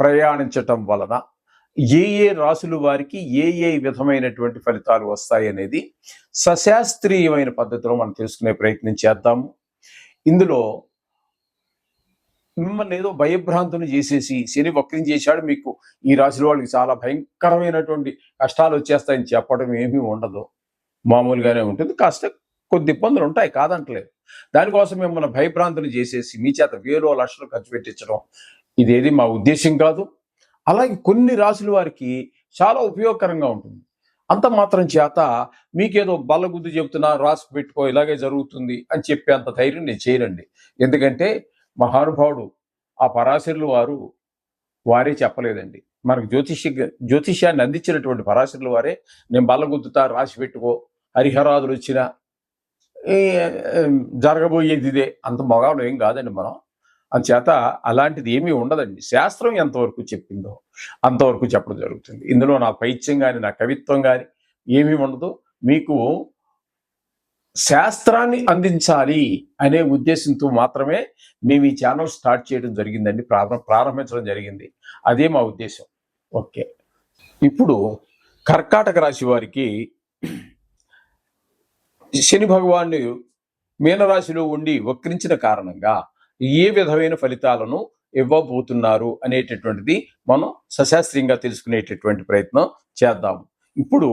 ప్రయాణించటం వలన ఏ ఏ రాసుల వారికి ఏ ఏ విధమైనటువంటి ఫలితాలు వస్తాయి అనేది సశాస్త్రీయమైన పద్ధతిలో మనం తెలుసుకునే ప్రయత్నం చేద్దాము. ఇందులో మిమ్మల్ని ఏదో భయభ్రాంతుని చేసేసి శని వక్రం చేశాడు మీకు ఈ రాశుల వాళ్ళకి చాలా భయంకరమైనటువంటి కష్టాలు వచ్చేస్తాయని చెప్పడం ఏమీ ఉండదు. మామూలుగానే ఉంటుంది. కాస్త కొద్ది ఇబ్బందులు ఉంటాయి కాదంటలేదు. దానికోసం మిమ్మల్ని భయభ్రాంతులు చేసేసి మీ చేత వేలో లక్షలు ఖర్చు పెట్టించడం ఇదేది మా ఉద్దేశం కాదు. అలాగే కొన్ని రాశుల వారికి చాలా ఉపయోగకరంగా ఉంటుంది. అంత మాత్రం చేత మీకేదో బల్లగుద్దు చెప్తున్నా రాసి పెట్టుకో ఇలాగే జరుగుతుంది అని చెప్పే అంత ధైర్యం నేను చేయనండి. ఎందుకంటే మహానుభావుడు ఆ పరాశరులు వారు వారే చెప్పలేదండి. మనకు జ్యోతిష జ్యోతిష్యాన్ని అందించినటువంటి పరాశరులు వారే నేను బల్లగుద్దుతా రాసి పెట్టుకో హరిహరాదులు వచ్చినా జరగబోయేది ఇదే అంత మొగాడు ఏం కాదండి మనం. అందుచేత అలాంటిది ఏమీ ఉండదండి. శాస్త్రం ఎంతవరకు చెప్పిందో అంతవరకు చెప్పడం జరుగుతుంది. ఇందులో నా పైత్యం కానీ నా కవిత్వం కానీ ఏమీ ఉండదు. మీకు శాస్త్రాన్ని అందించాలి అనే ఉద్దేశంతో మాత్రమే మేము ఈ ఛానల్ స్టార్ట్ చేయడం జరిగిందండి. ప్రారంభ ప్రారంభించడం జరిగింది. అదే మా ఉద్దేశం. ఓకే. ఇప్పుడు కర్కాటక రాశి వారికి శని భగవాను మీనరాశిలో ఉండి వక్రించిన కారణంగా ఏ విధమైన ఫలితాలను ఇవ్వబోతున్నారు అనేటటువంటిది మనం సశాస్త్రీయంగా తెలుసుకునేటటువంటి ప్రయత్నం చేద్దాము ఇప్పుడు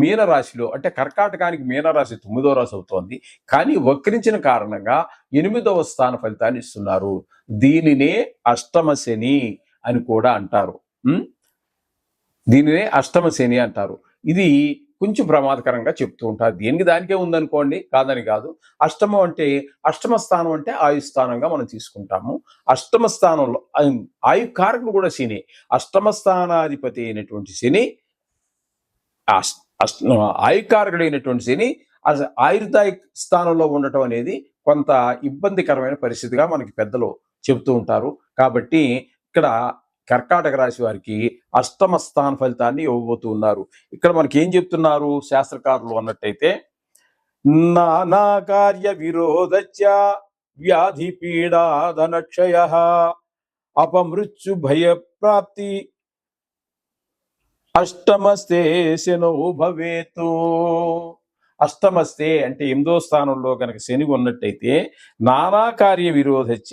మీనరాశిలో అంటే కర్కాటకానికి మీనరాశి తొమ్మిదవ రాశి అవుతోంది. కానీ వక్రించిన కారణంగా ఎనిమిదవ స్థాన ఫలితాన్ని ఇస్తున్నారు. దీనినే అష్టమ శని అని కూడా అంటారు. దీనినే అష్టమ శని అంటారు. ఇది కొంచెం ప్రమాదకరంగా చెప్తూ ఉంటారు. దేనికి దానికే ఉందనుకోండి కాదని కాదు. అష్టమం అంటే అష్టమ స్థానం అంటే ఆయు స్థానంగా మనం తీసుకుంటాము. అష్టమ స్థానంలో ఆయు కారకుడు కూడా శని. అష్టమ స్థానాధిపతి అయినటువంటి శని ఆయుకారకుడైనటువంటి శని ఆయుర్దాయ స్థానంలో ఉండటం అనేది కొంత ఇబ్బందికరమైన పరిస్థితిగా మనకి పెద్దలు చెబుతూ ఉంటారు. కాబట్టి ఇక్కడ కర్కాటక రాశి వారికి అష్టమ స్థాన ఫలితాన్ని ఇవ్వబోతూ ఉన్నారు. ఇక్కడ మనకి ఏం చెప్తున్నారు శాస్త్రకారులు అన్నట్టయితే నానా కార్య విరోధచ్చ వ్యాధి పీడాధనక్షయ అపమృత్యు భయ ప్రాప్తి అష్టమస్తే శనో భవేతు. అష్టమస్తే అంటే ఎనిమిదో స్థానంలో కనుక శని ఉన్నట్టయితే నానా కార్య విరోధచ్చ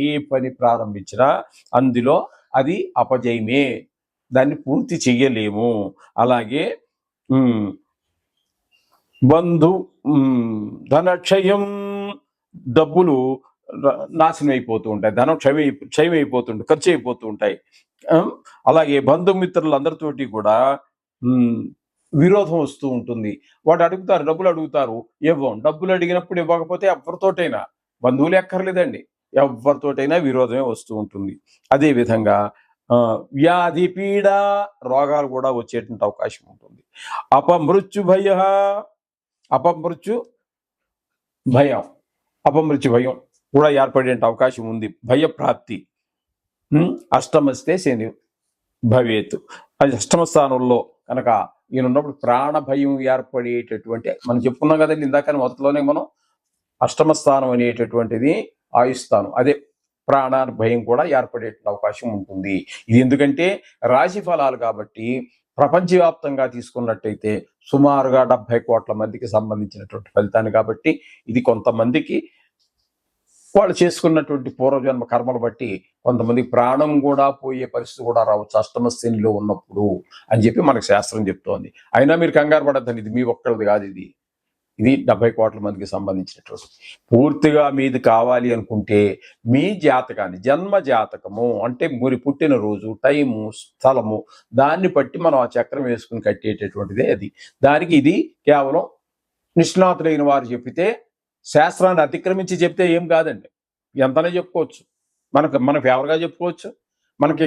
ఏ పని ప్రారంభించినా అందులో అది అపజయమే. దాన్ని పూర్తి చెయ్యలేము. అలాగే బంధు ధనక్షయం డబ్బులు నాశనం అయిపోతూ ఉంటాయి. ధనం క్షయమై క్షయం అయిపోతుంటాయి ఖర్చు అయిపోతూ ఉంటాయి. అలాగే బంధుమిత్రులందరితోటి కూడా విరోధం వస్తూ ఉంటుంది. వాడు అడుగుతారు డబ్బులు అడుగుతారు ఇవ్వం. డబ్బులు అడిగినప్పుడు ఇవ్వకపోతే ఎవరితోటైనా బంధువులు ఎక్కర్లేదండి ఎవరితోటైనా విరోధమే వస్తూ ఉంటుంది. అదే విధంగా వ్యాధి పీడ రోగాలు కూడా వచ్చేటువంటి అవకాశం ఉంటుంది. అపమృత్యు భయ అపమృత్యు భయం అపమృత్యు భయం కూడా ఏర్పడే అవకాశం ఉంది. భయప్రాప్తి అష్టమస్తే శని భవేత్. అది అష్టమ స్థానంలో కనుక ఈయన ఉన్నప్పుడు ప్రాణ భయం ఏర్పడేటటువంటి మనం చెప్పుకున్నాం కదండి ఇందాక మొదట్లోనే మనం అష్టమ స్థానం అనేటటువంటిది ఆయుస్తాను. అదే ప్రాణ భయం కూడా ఏర్పడే అవకాశం ఉంటుంది. ఇది ఎందుకంటే రాశి ఫలాలు కాబట్టి ప్రపంచవ్యాప్తంగా తీసుకున్నట్టయితే సుమారుగా డెబ్బై కోట్ల మందికి సంబంధించినటువంటి ఫలితాన్ని కాబట్టి ఇది కొంతమందికి వాళ్ళు చేసుకున్నటువంటి పూర్వజన్మ కర్మలు బట్టి కొంతమంది ప్రాణం కూడా పోయే పరిస్థితి కూడా రావచ్చు. అష్టమ శ్రేణిలో ఉన్నప్పుడు అని చెప్పి మనకు శాస్త్రం చెప్తోంది. అయినా మీరు కంగారు పడద్దని ఇది మీ ఒక్కరిది కాదు ఇది. ఇది డెబ్బై కోట్ల మందికి సంబంధించినటువంటి పూర్తిగా మీది కావాలి అనుకుంటే మీ జాతకాన్ని జన్మ జాతకము అంటే మీరు పుట్టిన రోజు టైము స్థలము దాన్ని బట్టి మనం ఆ చక్రం వేసుకుని కట్టేటటువంటిదే అది. దానికి ఇది కేవలం నిష్ణాతులైన వారు చెప్పితే శాస్త్రాన్ని అతిక్రమించి చెప్తే ఏం కాదండి. ఎంతనే చెప్పుకోవచ్చు. మనకు మన ఫేవర్గా చెప్పుకోవచ్చు? మనకి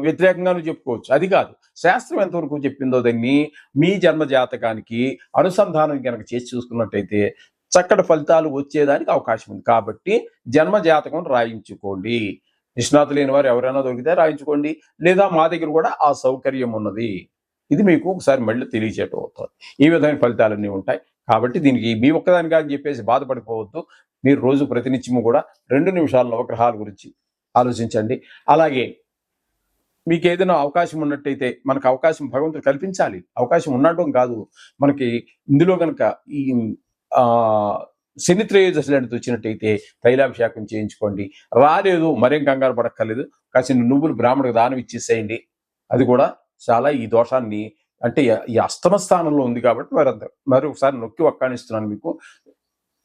వ్యతిరేకంగాను చెప్పుకోవచ్చు. అది కాదు. శాస్త్రం ఎంతవరకు చెప్పిందో దాన్ని మీ జన్మ జాతకానికి అనుసంధానం కనుక చేసి చూసుకున్నట్టయితే చక్కటి ఫలితాలు వచ్చేదానికి అవకాశం ఉంది. కాబట్టి జన్మ జాతకం రాయించుకోండి. నిష్ణాతు లేని వారు ఎవరైనా దొరికితే రాయించుకోండి. లేదా మా దగ్గర కూడా ఆ సౌకర్యం ఉన్నది. ఇది మీకు ఒకసారి మళ్ళీ తెలియచేయటం అవుతుంది. ఈ విధమైన ఫలితాలన్నీ ఉంటాయి. కాబట్టి దీనికి మీ ఒక్కదానిగా అని చెప్పేసి బాధపడిపోవద్దు. మీరు రోజు ప్రతినిత్యము కూడా రెండు నిమిషాల నవగ్రహాల గురించి ఆలోచించండి. అలాగే మీకు ఏదైనా అవకాశం ఉన్నట్టయితే మనకు అవకాశం భగవంతుడు కల్పించాలి. అవకాశం ఉండటం కాదు. మనకి ఇందులో కనుక ఈ ఆ శని త్రయోదశి లాంటిది వచ్చినట్టయితే తైలాభిషేకం చేయించుకోండి. రాలేదు మరేం కంగారు పడక్కర్లేదు. కాసిన నువ్వులు బ్రాహ్మణుడికి దానం ఇచ్చేసేయండి. అది కూడా చాలా ఈ దోషాన్ని అంటే ఈ అస్తమ స్థానంలో ఉంది కాబట్టి మరి మరి ఒకసారి నొక్కి ఒక్కానిస్తున్నాను మీకు.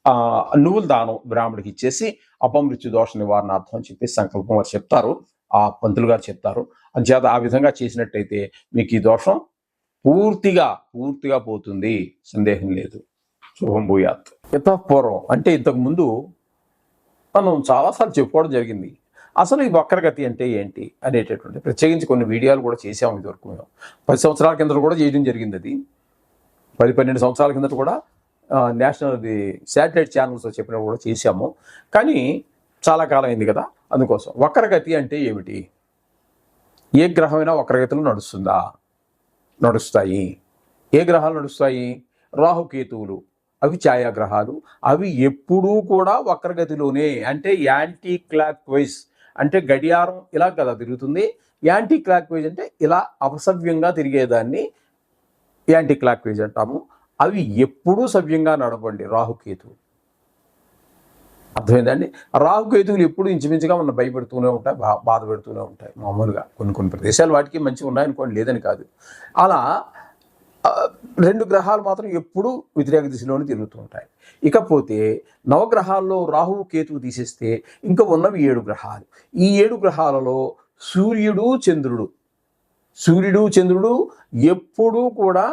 ఆ నువ్వుల దానం బ్రాహ్మడికి ఇచ్చేసి అపమృత్యు దోష నివారణార్థం అని చెప్పేసి సంకల్పం వారు చెప్తారు. ఆ పంతులు గారు చెప్తారు. అంచేత ఆ విధంగా చేసినట్టయితే మీకు ఈ దోషం పూర్తిగా పూర్తిగా పోతుంది. సందేహం లేదు. శుభం భూయాత్. పూర్వం అంటే ఇంతకుముందు మనం చాలాసార్లు చెప్పుకోవడం జరిగింది. అసలు ఈ వక్రగతి అంటే ఏంటి అనేటటువంటి ప్రత్యేకించి కొన్ని వీడియోలు కూడా చేసాము ఇదివరకు మేము. పది సంవత్సరాల కింద కూడా చేయడం జరిగింది అది. పది పన్నెండు సంవత్సరాల కింద కూడా నేషనల్ ఇది శాటిలైట్ ఛానల్స్ చెప్పినప్పుడు కూడా చేశాము. కానీ చాలా కాలం అయింది కదా అందుకోసం. వక్రగతి అంటే ఏమిటి? ఏ గ్రహమైనా వక్రగతిలో నడుస్తుందా? నడుస్తాయి. ఏ గ్రహాలు నడుస్తాయి? రాహుకేతువులు. అవి ఛాయాగ్రహాలు. అవి ఎప్పుడూ కూడా వక్రగతిలోనే. అంటే యాంటీ క్లాక్ వైజ్ అంటే గడియారం ఇలా కదా తిరుగుతుంది. యాంటీ క్లాక్ వైజ్ అంటే ఇలా అపసవ్యంగా తిరిగేదాన్ని యాంటీ క్లాక్ వైజ్ అంటాము. అవి ఎప్పుడూ సవ్యంగా నడవండి రాహుకేతువులు అర్థమైందండి? రాహుకేతువులు ఎప్పుడు ఇంచుమించుగా మన భయపెడుతూనే ఉంటాయి బా బాధ పెడుతూనే ఉంటాయి మామూలుగా కొన్ని కొన్ని ప్రదేశాలు వాటికి మంచిగా ఉన్నాయనుకోండి లేదని కాదు. అలా రెండు గ్రహాలు మాత్రం ఎప్పుడూ వ్యతిరేక దిశలోనే తిరుగుతూ ఉంటాయి. ఇకపోతే నవగ్రహాల్లో రాహువు కేతువు తీసేస్తే ఇంకా ఉన్నవి ఏడు గ్రహాలు. ఈ ఏడు గ్రహాలలో సూర్యుడు చంద్రుడు. సూర్యుడు చంద్రుడు ఎప్పుడూ కూడా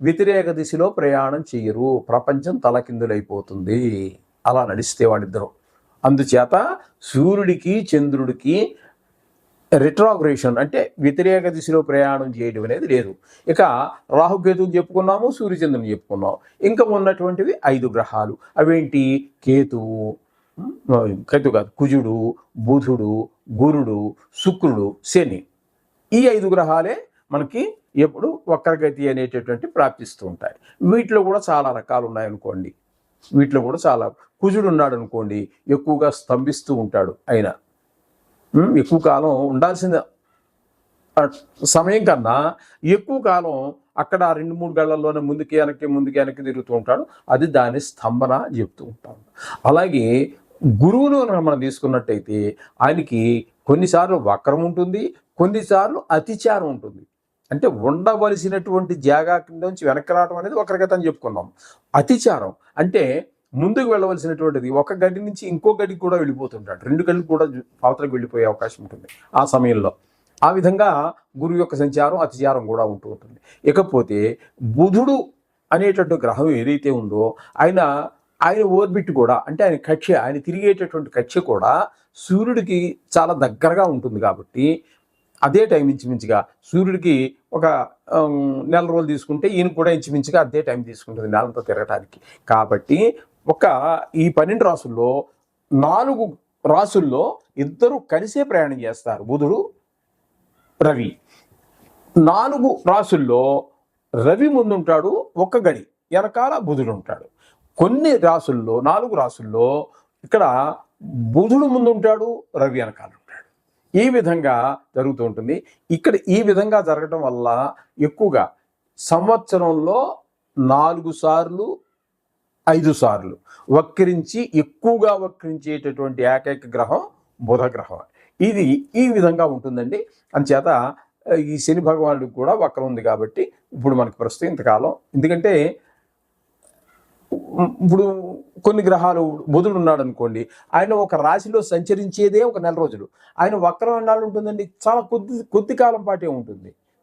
వ్యతిరేక దిశలో ప్రయాణం చేయరు ప్రపంచం తలకిందులైపోతుంది. అలా నడిస్తే వాళ్ళిద్దరూ. అందుచేత సూర్యుడికి చంద్రుడికి రిట్రాగ్రేషన్ అంటే వ్యతిరేక దిశలో ప్రయాణం చేయడం అనేది లేదు. ఇక రాహుకేతువు చెప్పుకున్నాము సూర్యచంద్రుని చెప్పుకున్నాము. ఇంకా ఉన్నటువంటివి ఐదు గ్రహాలు. అవేంటి? కేతువు కేతు కాదు కుజుడు బుధుడు గురుడు శుక్రుడు శని. ఈ ఐదు గ్రహాలే మనకి ఎప్పుడు వక్రగతి అనేటటువంటి ప్రాప్తిస్తూ ఉంటాయి. వీటిలో కూడా చాలా రకాలు ఉన్నాయనుకోండి. వీటిలో కూడా చాలా. కుజుడు ఉన్నాడు అనుకోండి ఎక్కువగా స్తంభిస్తూ ఉంటాడు ఆయన. ఎక్కువ కాలం ఉండాల్సిన సమయం కన్నా ఎక్కువ కాలం అక్కడ రెండు మూడు గళ్ళల్లోనే ముందుకి వెనక్కి ముందుకి వెనక్కి తిరుగుతూ ఉంటాడు. అది దాని స్తంభన చెప్తూ ఉంటాడు. అలాగే గురువును మనం తీసుకున్నట్టయితే ఆయనకి కొన్నిసార్లు వక్రం ఉంటుంది కొన్నిసార్లు అతిచారం ఉంటుంది. అంటే ఉండవలసినటువంటి జాగా కింద నుంచి వెనక్కి రావడం అనేది వక్రగత అని చెప్పుకున్నాం. అతిచారం అంటే ముందుకు వెళ్ళవలసినటువంటిది. ఒక గడి నుంచి ఇంకో గడికి కూడా వెళ్ళిపోతుంటాడు. రెండు గడికి కూడా పాత్రకు వెళ్ళిపోయే అవకాశం ఉంటుంది ఆ సమయంలో. ఆ విధంగా గురువు యొక్క సంచారం అతిచారం కూడా ఉంటూ ఉంటుంది. ఇకపోతే బుధుడు అనేటటువంటి గ్రహం ఏదైతే ఉందో ఆయన ఆయన ఓర్బిట్ కూడా అంటే ఆయన కక్ష ఆయన తిరిగేటటువంటి కక్ష కూడా సూర్యుడికి చాలా దగ్గరగా ఉంటుంది కాబట్టి అదే టైం ఇంచుమించుగా సూర్యుడికి ఒక నెల రోజులు తీసుకుంటే ఈయన కూడా ఇంచుమించుగా అదే టైం తీసుకుంటుంది నెలతో తిరగటానికి. కాబట్టి ఒక ఈ పన్నెండు రాసుల్లో నాలుగు రాసుల్లో ఇద్దరు కలిసే ప్రయాణం చేస్తారు. బుధుడు రవి. నాలుగు రాసుల్లో రవి ముందుంటాడు ఒక్క గడి. వెనకాల బుధుడు ఉంటాడు. కొన్ని రాసుల్లో నాలుగు రాసుల్లో ఇక్కడ బుధుడు ముందుంటాడు రవి వెనకాల ఉంటాడు. ఈ విధంగా జరుగుతూ ఉంటుంది. ఇక్కడ ఈ విధంగా జరగటం వల్ల ఎక్కువగా సంవత్సరంలో నాలుగు సార్లు ఐదు సార్లు వక్రించి ఎక్కువగా వక్రించేటటువంటి ఏకైక గ్రహం బుధ గ్రహం ఇది ఈ విధంగా ఉంటుందండి. అంచేత ఈ శని భగవానుడికి కూడా వక్రం ఉంది కాబట్టి ఇప్పుడు మనకి ప్రస్తుతం ఇంతకాలం. ఎందుకంటే ఇప్పుడు కొన్ని గ్రహాలు బుధుడు ఉన్నాడు అనుకోండి ఆయన ఒక రాశిలో సంచరించేదే ఒక నెల రోజులు. ఆయన వక్రం ఎన్నాళ్ళు ఉంటుందండి చాలా కొద్ది కొద్ది కాలం పాటే ఉంటుంది.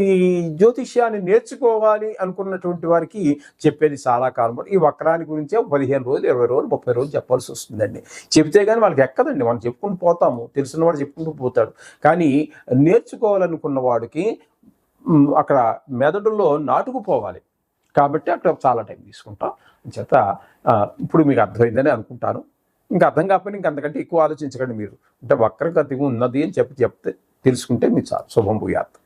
ఈ జ్యోతిష్యాన్ని నేర్చుకోవాలి అనుకున్నటువంటి వారికి చెప్పేది చాలా కాలం ఈ వక్రాన్ని గురించే పదిహేను రోజులు ఇరవై రోజులు ముప్పై రోజులు చెప్పాల్సి వస్తుందండి. చెప్తే కానీ వాళ్ళకి ఎక్కదండి. మనం చెప్పుకుంటూ పోతాము. తెలిసినవాడు చెప్పుకుంటూ పోతాడు. కానీ నేర్చుకోవాలనుకున్న వాడికి అక్కడ మెదడులో నాటుకుపోవాలి. కాబట్టి అక్కడ చాలా టైం తీసుకుంటాం. చేత ఇప్పుడు మీకు అర్థమైందని అనుకుంటాను. ఇంకా అర్థం కాకపోయినా ఇంకా అంతకంటే ఎక్కువ ఆలోచించకండి మీరు. అంటే వక్రగతి ఉన్నది అని చెప్పి చెప్తే తెలుసుకుంటే మీరు చాలు శుభం భూయాత్